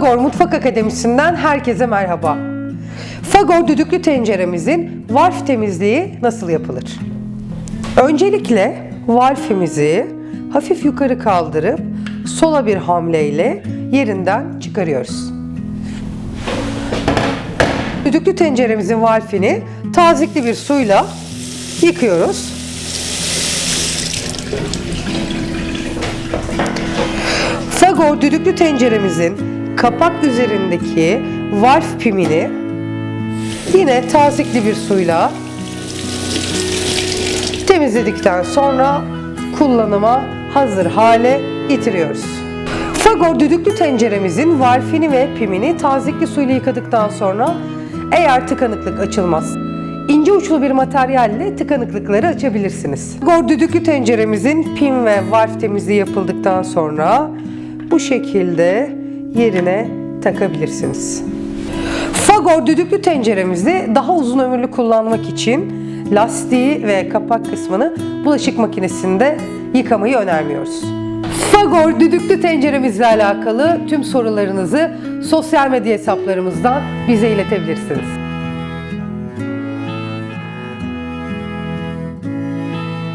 Fagor Mutfak Akademisi'nden herkese merhaba. Fagor düdüklü tenceremizin valf temizliği nasıl yapılır? Öncelikle valfimizi hafif yukarı kaldırıp sola bir hamleyle yerinden çıkarıyoruz. Düdüklü tenceremizin valfini tazikli bir suyla yıkıyoruz. Fagor düdüklü tenceremizin kapak üzerindeki valf pimini yine tazikli bir suyla temizledikten sonra kullanıma hazır hale getiriyoruz. Fagor düdüklü tenceremizin valfini ve pimini tazikli suyla yıkadıktan sonra eğer tıkanıklık açılmaz ince uçlu bir materyalle tıkanıklıkları açabilirsiniz. Fagor düdüklü tenceremizin pim ve valf temizliği yapıldıktan sonra bu şekilde yerine takabilirsiniz. Fagor düdüklü tenceremizi daha uzun ömürlü kullanmak için lastiği ve kapak kısmını bulaşık makinesinde yıkamayı önermiyoruz. Fagor düdüklü tenceremizle alakalı tüm sorularınızı sosyal medya hesaplarımızdan bize iletebilirsiniz.